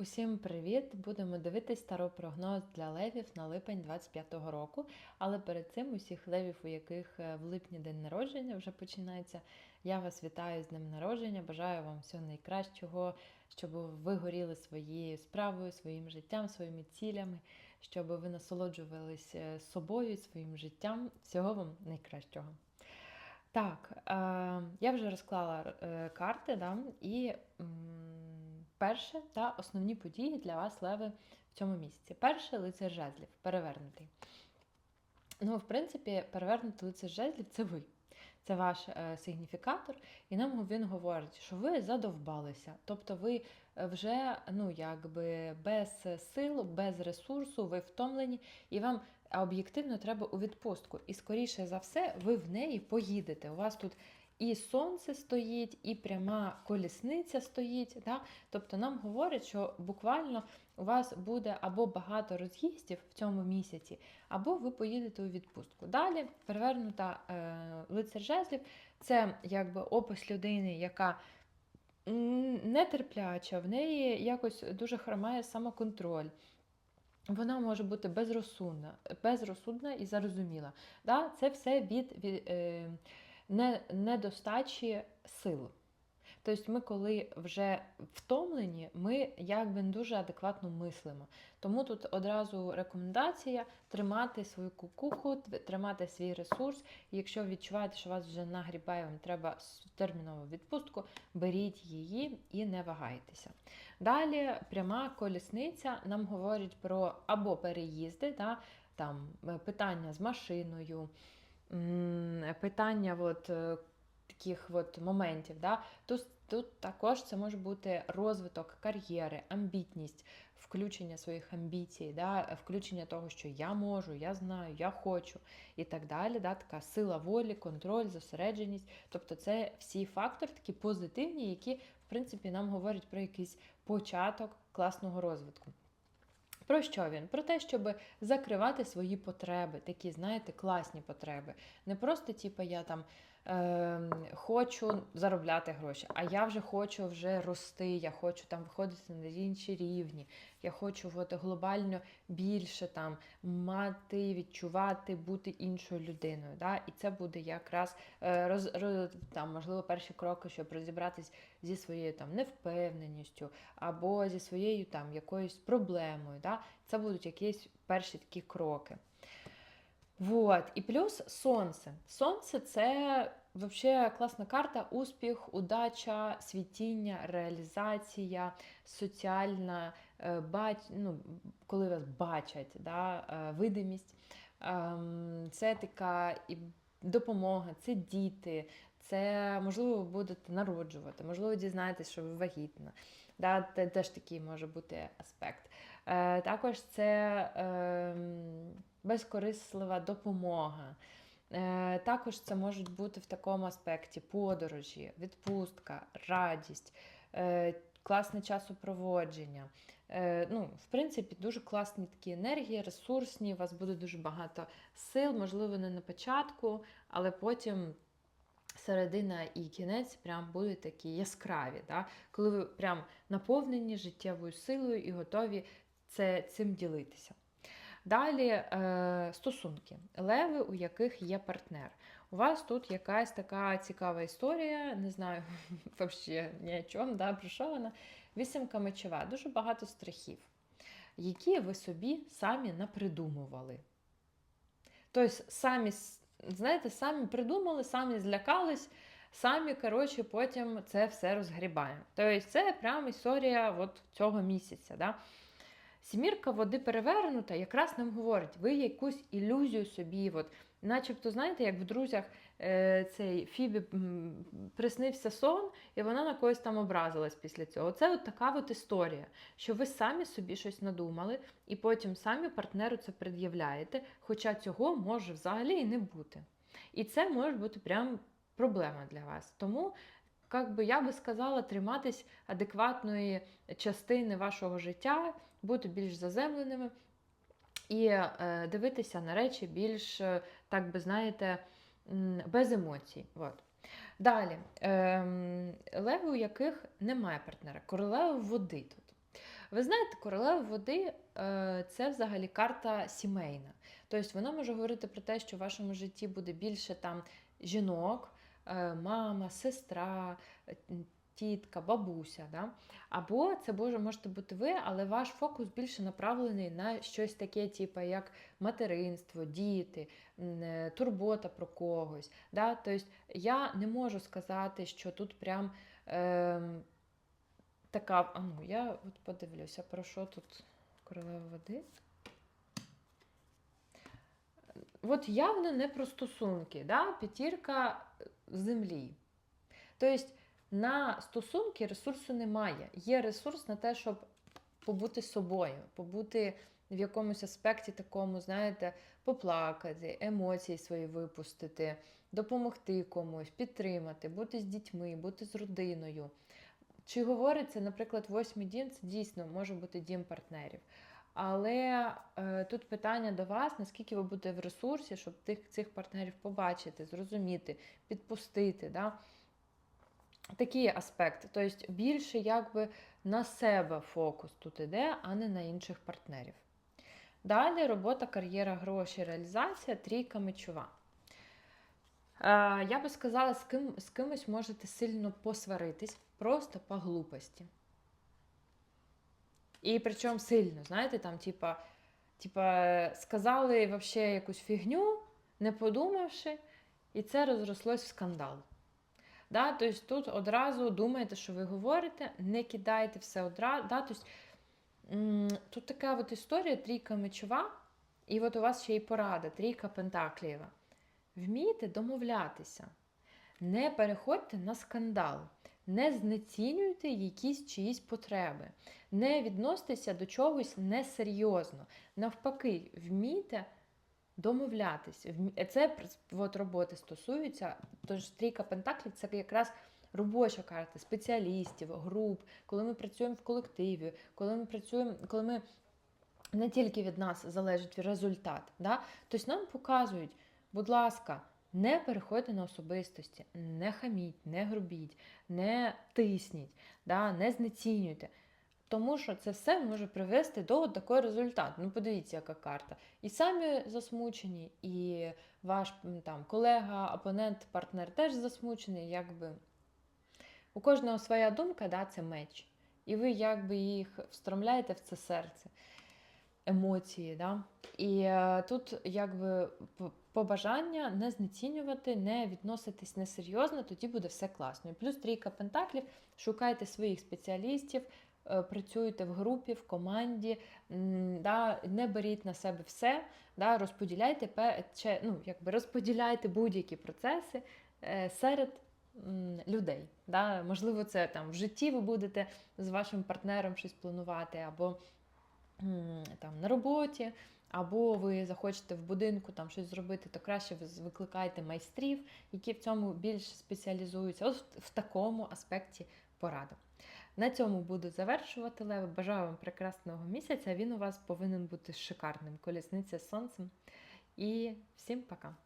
Усім привіт! Будемо дивитись старопрогноз для левів на липень 25-го року. Але перед цим усіх левів, у яких е, в липні день народження вже починається. Я вас вітаю з днем народження. Бажаю вам всього найкращого, щоб ви горіли своєю справою, своїм життям, своїми цілями, щоб ви насолоджувались е, собою, своїм життям. Всього вам найкращого. Так, е, я вже розклала карти, да, і перше та основні події для вас, Леви, в цьому місяці. Перше лицар жезлів, перевернутий. Ну, в принципі, перевернутий лицар жезлів це ви. Це ваш е, сигніфікатор, і нам він говорить, що ви задовбалися. Тобто ви е, вже ну, якби без сил, без ресурсу, ви втомлені, і вам об'єктивно треба у відпустку. І скоріше за все, ви в неї поїдете. У вас тут і сонце стоїть, і пряма колісниця стоїть. Да? Тобто нам говорять, що буквально у вас буде або багато роз'їздів в цьому місяці, або ви поїдете у відпустку. Далі перевернута е, лицар жезлів це якби опис людини, яка нетерпляча, в неї якось дуже хромає самоконтроль. Вона може бути безрозсудна, безрозсудна і зарозуміла. Да? Це все від, від е, недостачі сил. Тобто ми, коли вже втомлені, ми якби не дуже адекватно мислимо. Тому тут одразу рекомендація тримати свою кукуху, тримати свій ресурс. Якщо відчуваєте, що вас вже нагрібає, вам треба термінову відпустку, беріть її і не вагайтеся. Далі пряма колісниця нам говорить про або переїзди, да, там е, питання з машиною, питання от, е, таких от моментів. Да? Тут, тут також це може бути розвиток кар'єри, амбітність, включення своїх амбіцій, да? включення того, що я можу, я знаю, я хочу і так далі. Да? Така сила волі, контроль, зосередженість. Тобто це всі фактори такі позитивні, які, в принципі, нам говорять про якийсь початок класного розвитку. Про що він? Про те, щоб закривати свої потреби, такі, знаєте, класні потреби. Не просто, типу, я там е, хочу заробляти гроші, а я вже хочу вже рости, я хочу там виходити на інші рівні, я хочу от, глобально більше там мати, відчувати, бути іншою людиною. Да? І це буде якраз е, роз, роз, там, можливо, перші кроки, щоб розібратись зі своєю там невпевненістю або зі своєю там якоюсь проблемою. Да? Це будуть якісь перші такі кроки. Вот. І плюс сонце. Сонце це взагалі класна карта, успіх, удача, світіння, реалізація, соціальна, е, бач... ну, коли вас бачать, да, е, видимість. Ем, це така і допомога, це діти, це можливо будете народжувати, можливо, дізнаєтесь, що ви вагітна. Да, теж такий може бути аспект. Е, Також це е, безкорислива допомога. Е, Також це можуть бути в такому аспекті подорожі, відпустка, радість, е, класне часопроводження. Е, ну, В принципі, дуже класні такі енергії, ресурсні, у вас буде дуже багато сил, можливо, не на початку, але потім середина і кінець прям будуть такі яскраві, да? коли ви прям наповнені життєвою силою і готові це, цим ділитися. Далі е, стосунки, леви, у яких є партнер. У вас тут якась така цікава історія, не знаю взагалі ні о чому, да, про що вона. Вісімка мечова, дуже багато страхів, які ви собі самі напридумували. Тобто, самі знаєте, самі придумали, самі злякались, самі, коротше, потім це все розгрібаємо. Тобто, це прямо історія от цього місяця. Да? Сімірка води перевернута, якраз нам говорить, ви якусь ілюзію собі, от, начебто, знаєте, як в друзях е, цей Фібі приснився сон, і вона на когось там образилась після цього. Це от така от історія, що ви самі собі щось надумали, і потім самі партнеру це пред'являєте, хоча цього може взагалі і не бути. І це може бути прям проблема для вас. Тому як би я би сказала, триматись адекватної частини вашого життя, бути більш заземленими і е, дивитися на речі більш, е, так би знаєте, без емоцій. От. Далі, е, леви, у яких немає партнера, королева води тут. Ви знаєте, королева води е, це взагалі карта сімейна. Тобто вона може говорити про те, що в вашому житті буде більше там жінок, мама, сестра, тітка, бабуся. Да? Або це може, можете бути ви, але ваш фокус більше направлений на щось таке, типу, як материнство, діти, е, турбота про когось. Да? Тобто я не можу сказати, що тут прям. Е, Така, а ну, я от подивлюся, про що тут королева води. От явно не про стосунки, да? п'ятірка землі. Тобто на стосунки ресурсу немає. Є ресурс на те, щоб побути собою, побути в якомусь аспекті такому, знаєте, поплакати, емоції свої випустити, допомогти комусь, підтримати, бути з дітьми, бути з родиною. Чи говориться, наприклад, восьмий дім це дійсно може бути дім партнерів. Але е, тут питання до вас, наскільки ви будете в ресурсі, щоб тих, цих партнерів побачити, зрозуміти, підпустити. Да? Такі аспекти. Тобто більше якби на себе фокус тут іде, а не на інших партнерів. Далі робота, кар'єра, гроші, реалізація, трійка мечова. Е, я би сказала, з, ким, з кимось можете сильно посваритись, просто по глупості. І причому сильно, знаєте, там, типа, типа, сказали вообще якусь фігню, не подумавши, і це розрослось в скандал. Да? Тобто тут одразу думаєте, що ви говорите, не кидайте все одразу. Да? Тобто, тут така от історія, трійка мечова, і от у вас ще й порада, трійка пентаклієва. Вмійте домовлятися, не переходьте на скандал, не знецінюйте якісь чиїсь потреби, не відноситеся до чогось несерйозно. Навпаки, вмійте домовлятись. Це от роботи стосується, тож трійка пентаклів це якраз робоча карта спеціалістів, груп, коли ми працюємо в колективі, коли ми працюємо, коли ми не тільки від нас залежить результат. Да? Тобто нам показують, будь ласка, не переходьте на особистості, не хаміть, не грубіть, не тисніть, да? не знецінюйте. Тому що це все може привести до такого результату. Ну, подивіться, яка карта. І самі засмучені, і ваш там колега, опонент, партнер теж засмучений. Якби у кожного своя думка, да, це меч. І ви якби їх встромляєте в це серце, емоції. Да? І е, тут якби побажання не знецінювати, не відноситись несерйозно, тоді буде все класно. І плюс трійка пентаклів, шукайте своїх спеціалістів, е, працюйте в групі, в команді, да, не беріть на себе все, да, розподіляйте, ну, якби розподіляйте будь-які процеси е, серед людей. Да? Можливо, це там в житті ви будете з вашим партнером щось планувати, або там на роботі, або ви захочете в будинку там щось зробити, то краще ви викликайте майстрів, які в цьому більш спеціалізуються. От в такому аспекті порада. На цьому буду завершувати леви. Бажаю вам прекрасного місяця. Він у вас повинен бути шикарним. Колісниця з сонцем. І всім пока!